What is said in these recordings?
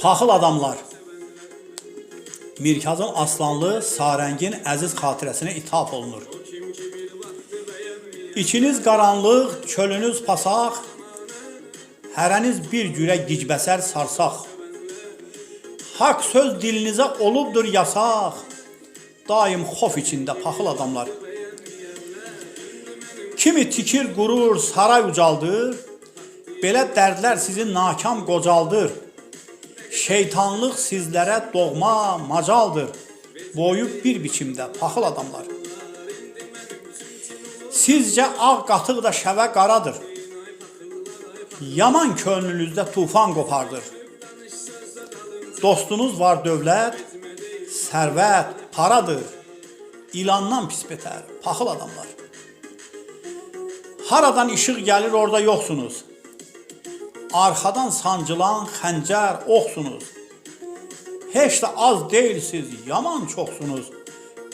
Paxıl adamlar. Mirkazım Aslanlı Sarəngin əziz xatirəsinə ithaf olunur. İçiniz qaranlıq, çölünüz pasaq, hərəniz bir gürə gicbəsər sarsaq. Hak söz dilinizə olubdur yasaq, daim xof içində paxıl adamlar. Kimi tikir qurur, saray ucaldır, belə dərdlər sizi nakam qocaldır. Şeytanlıq sizlərə doğma macaldır. Boyu bir biçimdə paxıl adamlar. Sizcə ağ qatıq da şəvə qaradır. Yaman könlünüzdə tufan qopardır. Dostunuz var dövlət, sərvət, paradır. İlandan pis betər, paxıl adamlar. Haradan işıq gəlir orada yoxsunuz. Arxadan sancılan xəncər oxsunuz. Heç də az deyilsiz, yaman çoxsunuz.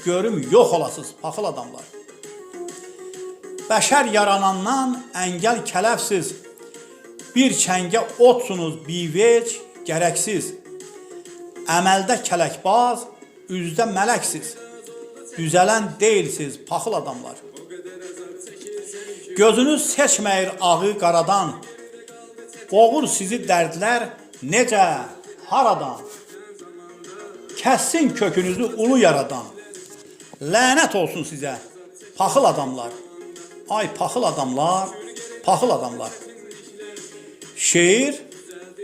Görüm yox olasız, paxıl adamlar. Bəşər yaranandan əngəl kələfsiz. Bir çəngə otsunuz bivec, gərəksiz. Əməldə kələkbaz, üzdə mələksiz. Düzələn deyilsiz, paxıl adamlar. Gözünüz seçməyir ağı qaradan. Boğur sizi dərdlər necə, haradan? Kəssin kökünüzü ulu yaradan. Lənət olsun sizə, paxıl adamlar. Ay paxıl adamlar, paxıl adamlar. Şeir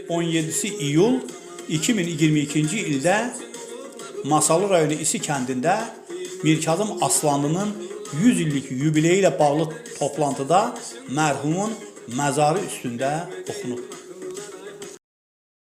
17 iyul 2022-ci ildə Masalı rayonu İsi kəndində Mirkazım Aslanlının 100 illik yubileyi ilə bağlı toplantıda mərhumun məzarı üstündə oxunub.